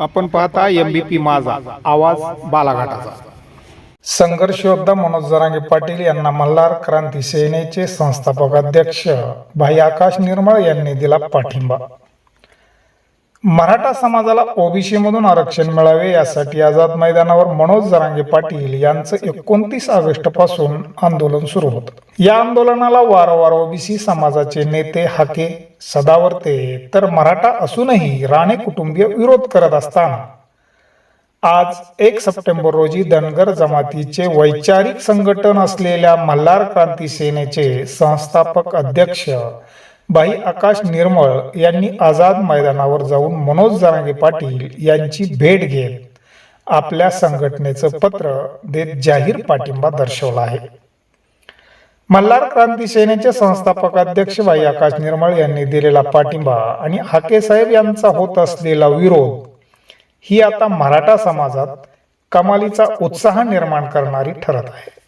आपण पाहता एम बी पी माझा. आवाज बालाघाटाचा. संघर्ष योद्धा मनोज जरांगे पाटील यांना मल्हार क्रांती सेनेचे संस्थापक अध्यक्ष. भाई आकाश निर्मळ यांनी दिला पाठिंबा. मराठा समाजाला ओबीसी मधून आरक्षण मिळावे यासाठी आझाद मैदानावर मनोज जरांगे पाटील यांचं एकोणतीस ऑगस्टपासून आंदोलन सुरू होतं. या आंदोलनाला वारंवार ओबीसी समाजाचे नेते हाके सदावर्ते तर मराठा असूनही राणे कुटुंबीय विरोध करत असताना आज एक सप्टेंबर रोजी धनगर जमातीचे वैचारिक संघटन असलेल्या मल्हार क्रांती सेनेचे संस्थापक अध्यक्ष भाई आकाश निर्मळ यांनी आझाद मैदानावर जाऊन मनोज जरांगे पाटील यांची भेट घेत आपल्या संघटनेचं पत्र देत जाहीर पाठिंबा दर्शवला आहे. मल्हार क्रांती सेनेचे संस्थापक अध्यक्ष भाई आकाश निर्मळ यांनी दिलेला पाठिंबा आणि हाके साहेब यांचा होत असलेला विरोध ही आता मराठा समाजात कमालीचा उत्साह निर्माण करणारी ठरत आहे.